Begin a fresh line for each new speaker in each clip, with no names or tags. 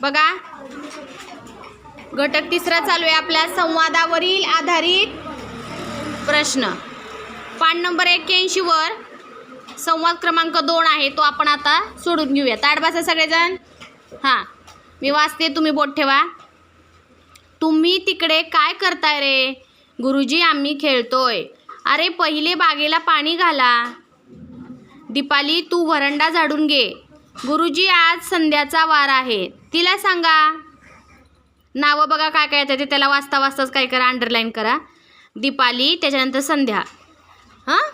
बघा. घटक तिसरा चालू आहे आपल्या संवादावरील आधारित प्रश्न. पान नंबर एक्क्याऐंशीवर संवाद क्रमांक दोन आहे तो आपण आता सोडून घेऊया ताड बसा सगळेजण? हां. मी वाचते तुम्ही बोट ठेवा. तुम्ही तिकडे काय करताय रे? गुरुजी आम्ही खेळतोय. अरे पहिले बागेला पाणी घाला. दीपाली तू वरंडा झाडून घे. गुरुजी आज संध्याचा वार आहे. तिला सांगा. नावं बघा काय काय येतं ते त्याला वाचता वाचताच काय करा अंडरलाईन करा. दीपाली त्याच्यानंतर संध्या. हां?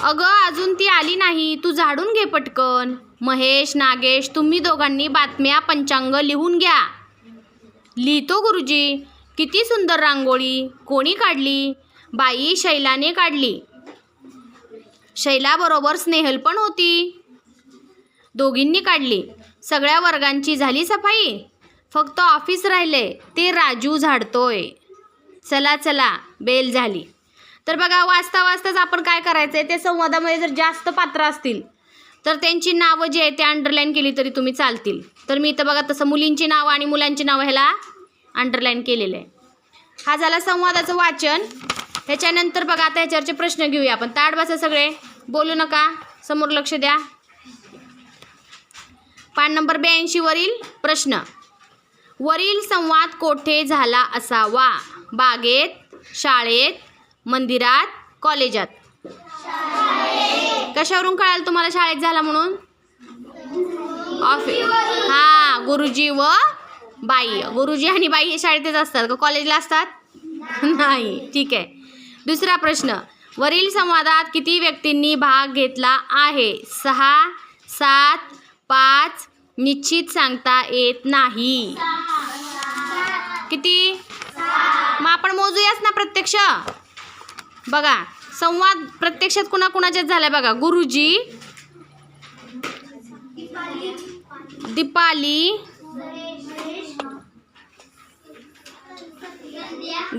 अगं अजून ती आली नाही. तू झाडून घे पटकन. महेश नागेश तुम्ही दोघांनी बातम्या पंचांग लिहून घ्या. लिहितो गुरुजी. किती सुंदर रांगोळी. कोणी काढली? बाई शैलाने काढली. शैलाबरोबर स्नेहल पण होती. दोघींनी काढली. सगळ्या वर्गांची झाली सफाई? फक्त ऑफिस राहिले ते राजू झाडतोय. चला चला बेल झाली. तर बघा वाचता वाचताच आपण काय करायचं आहे ते संवादामध्ये जर जास्त पात्र असतील तर त्यांची नावं जी आहे ते अंडरलाईन केली तरी तुम्ही चालतील. तर मी इथं बघा तसं मुलींची नावं आणि मुलांची नावं ह्याला अंडरलाईन केलेलं आहे. हा झाला संवादाचं वाचन. ह्याच्यानंतर बघा आता ह्याच्यावरचे प्रश्न घेऊया आपण. ताड बसा सगळे. बोलू नका. समोर लक्ष द्या. पान नंबर ब्याऐंशीवरील प्रश्न. वरील संवाद कोठे झाला असावा? बागेत शाळेत मंदिरात कॉलेजात? कशावरून कळाल तुम्हाला शाळेत झाला म्हणून? ऑफिस हां गुरुजी व बाई. गुरुजी आणि बाई हे शाळेतच असतात का? कॉलेजला असतात? नाही. ठीक आहे. दुसरा प्रश्न. वरील संवादात किती व्यक्तींनी भाग घेतला आहे? सहा सात पाच निश्चित सांगता येत नाही. किती? मग आपण मोजूयाच ना प्रत्यक्ष? बघा संवाद प्रत्यक्षात कुणाकुणाच्यात झालाय बघा. गुरुजी दीपाली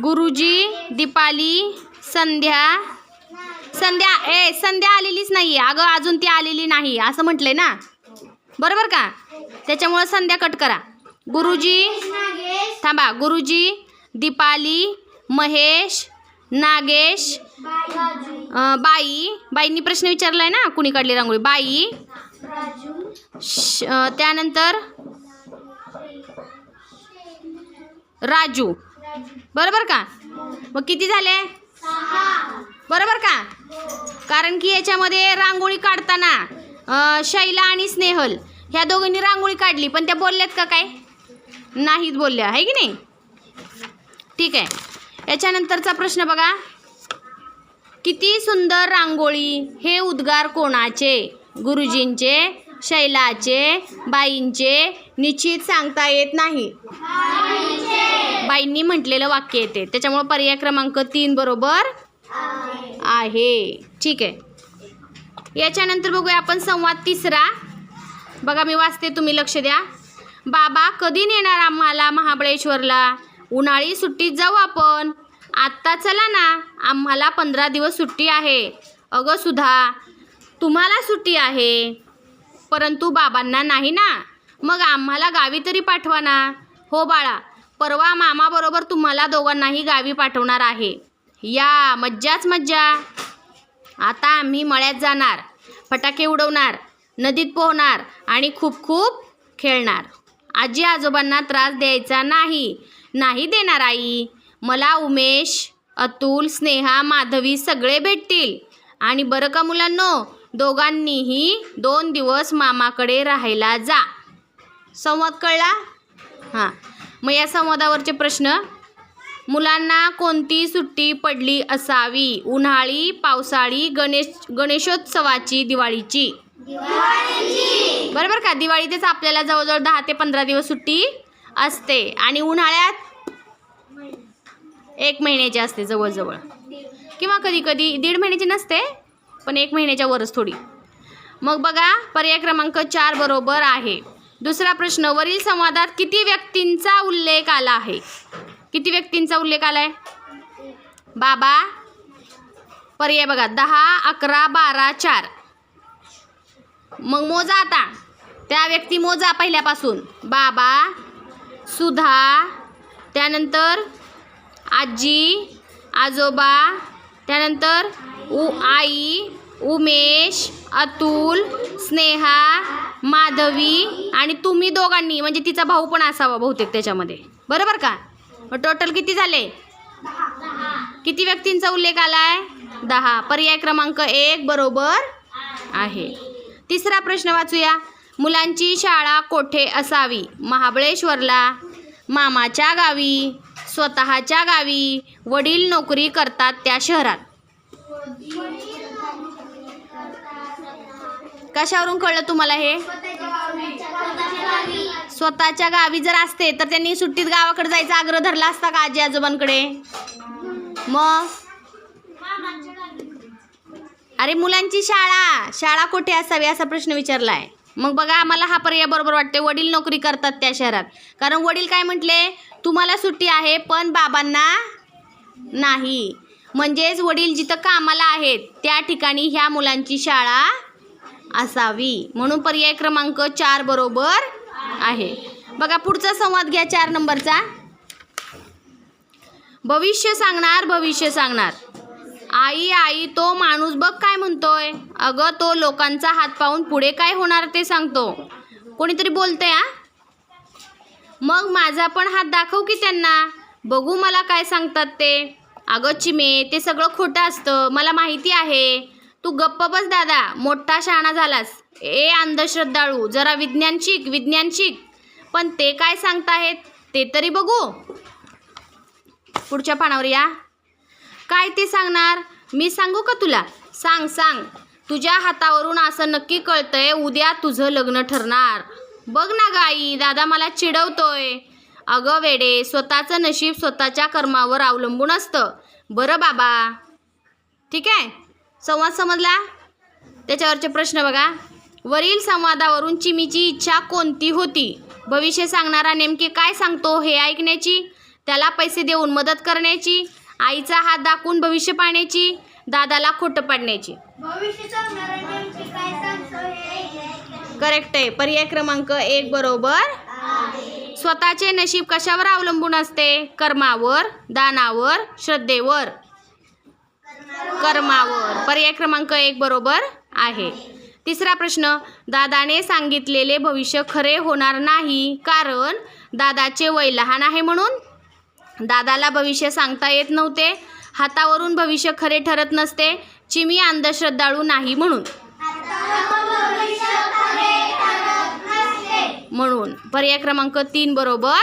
गुरुजी दीपाली संध्या संध्या ए संध्या आलेलीच नाही अगं अजून ती आलेली नाही. असं म्हटलंय ना? बरोबर का? त्याच्यामुळं संध्या कट करा. गुरुजी थांबा. गुरुजी दीपाली महेश नागेश बाई. बाईंनी प्रश्न विचारलाय ना? कुणी काढली रांगोळी? बाई. श- त्यानंतर राजू. बरोबर का? मग किती झाले? बरोबर का? कारण की याच्यामध्ये रांगोळी काढताना शैला आणि स्नेहल ह्या दोघांनी रांगोळी काढली पण त्या बोलल्यात का काय? नाहीत बोलल्या आहे की नाही? ठीक आहे. याच्यानंतरचा प्रश्न बघा. किती सुंदर रांगोळी हे उद्गार कोणाचे? गुरुजींचे शैलाचे बाईंचे निश्चित सांगता येत नाही. बाईंनी म्हटलेलं वाक्य येते. त्याच्यामुळं पर्याय क्रमांक तीन बरोबर आहे. ठीक आहे. याच्यानंतर बघूया आपण संवाद तिसरा. बघा मी वाचते तुम्ही लक्ष द्या. बाबा कधी नेणार आम्हाला महाबळेश्वरला? उन्हाळी सुट्टीत जाऊ आपण. आत्ता चला ना आम्हाला पंधरा दिवस सुट्टी आहे. अगं सुधा तुम्हाला सुट्टी आहे. परंतु बाबांना नाही ना. मग आम्हाला गावी तरी पाठवा ना. हो बाळा परवा मामाबरोबर तुम्हाला दोघांनाही गावी पाठवणार आहे. या मज्जाच मज्जा. आता आम्ही मळ्यात जाणार फटाके उडवणार नदीत पोहणार आणि खूप खूप खेळणार. आजी आजोबांना त्रास द्यायचा नाही. नाही देणार आई. मला उमेश अतुल स्नेहा माधवी सगळे भेटतील. आणि बरं का मुलांनो दोघांनीही दोन दिवस मामाकडे राहायला जा. संवाद कळला? हां. मग या संवादावरचे प्रश्न मुलांना कोणती सुट्टी पडली असावी? उन्हाळी पावसाळी गणेश गणेशोत्सवाची दिवाळीची. बरोबर का? दिवाळीतच आपल्याला जवळजवळ दहा ते पंधरा दिवस सुट्टी असते. आणि उन्हाळ्यात एक महिन्याची असते जवळजवळ. किंवा कधी कधी दीड महिन्याची नसते पण एक महिन्याच्या वरच थोडी. मग बघा पर्याय क्रमांक चार बरोबर आहे. दुसरा प्रश्न वरील संवादात किती व्यक्तींचा उल्लेख आला आहे? किती व्यक्तींचा उल्लेख आला आहे बाबा पर्याय बघा. दहा अकरा बारा चार. मग मोजा आता. त्या व्यक्ती मोजा पहिल्यापासून. बाबा सुधा त्यानंतर आजी आजोबा त्यानंतर उ आई उमेश अतुल स्नेहा माधवी आणि तुम्ही दोघांनी म्हणजे तिचा भाऊ पण असावा बहुतेक त्याच्यामध्ये. बरोबर का? टोटल किती झाले? किती व्यक्तींचा उल्लेख आलाय? दहा. पर्याय क्रमांक एक बरोबर आहे. तिसरा प्रश्न वाचूया. मुलांची शाळा कोठे असावी? महाबळेश्वरला मामाच्या गावी स्वतःच्या गावी वडील नोकरी करतात त्या शहरात. कशावरून कळलं तुम्हाला हे? स्वतःच्या गावी जर असते तर त्यांनी सुट्टीत गावाकडे जायचा आग्रह धरला असता का आजी आजोबांकडे? मग? अरे मुलांची शाळा. शाळा कुठे असावी असा प्रश्न विचारलाय. मग बघा आम्हाला हा पर्याय बरोबर वाटते वडील नोकरी करतात त्या शहरात. कारण वडील काय म्हटले? तुम्हाला सुट्टी आहे पण बाबांना नाही. म्हणजेच वडील जिथं कामाला आहेत त्या ठिकाणी ह्या मुलांची शाळा असावी. म्हणून पर्याय क्रमांक चार बरोबर आहे. बघा पुढचा संवाद घ्या चार नंबरचा. भविष्य सांगणार भविष्य सांगणार. आई आई तो माणूस बघ काय म्हणतोय. अगं तो लोकांचा हात पाहून पुढे काय होणार ते सांगतो. कोणीतरी बोलतंय हा? मग माझा पण हात दाखव की त्यांना. बघू मला काय सांगतात ते. अगं चिमे ते सगळं खोटं असतं. मला माहिती आहे. तू गप्प बस दादा. मोठा शहाणा झालास. ए अंधश्रद्धाळू जरा विज्ञान शिक विज्ञान शिक. पण ते काय सांगताहेत? ते तरी बघू. पुढच्या पानावर या. काय ते सांगणार? मी सांगू का तुला? सांग सांग. तुझ्या हातावरून असं नक्की कळतंय उद्या तुझं लग्न ठरणार. बघ ना गाई दादा मला चिडवतोय. अगं वेडे स्वतःचं नशीब स्वतःच्या कर्मावर अवलंबून असतं. बरं बाबा. ठीक आहे? संवाद समजला? त्याच्यावरचे प्रश्न बघा. वरील संवादावरून चिमीची इच्छा कोणती होती? भविष्य सांगणारा नेमके काय सांगतो हे ऐकण्याची त्याला पैसे देऊन मदत करण्याची आईचा हात दाखवून भविष्य पाहण्याची दादाला खोटं पाडण्याची. करेक्ट आहे. पर्याय क्रमांक एक बरोबर? स्वतःचे नशीब कशावर अवलंबून असते? कर्मावर दानावर श्रद्धेवर. कर्मावर. पर्याय क्रमांक एक बरोबर आहे. तिसरा प्रश्न दादाने सांगितलेले भविष्य खरे होणार नाही कारण दादाचे वय लहान आहे म्हणून दादाला भविष्य सांगता येत नव्हते. हातावरून भविष्य खरे ठरत नसते. चिमी अंधश्रद्धाळू नाही म्हणून. म्हणून पर्याय क्रमांक तीन बरोबर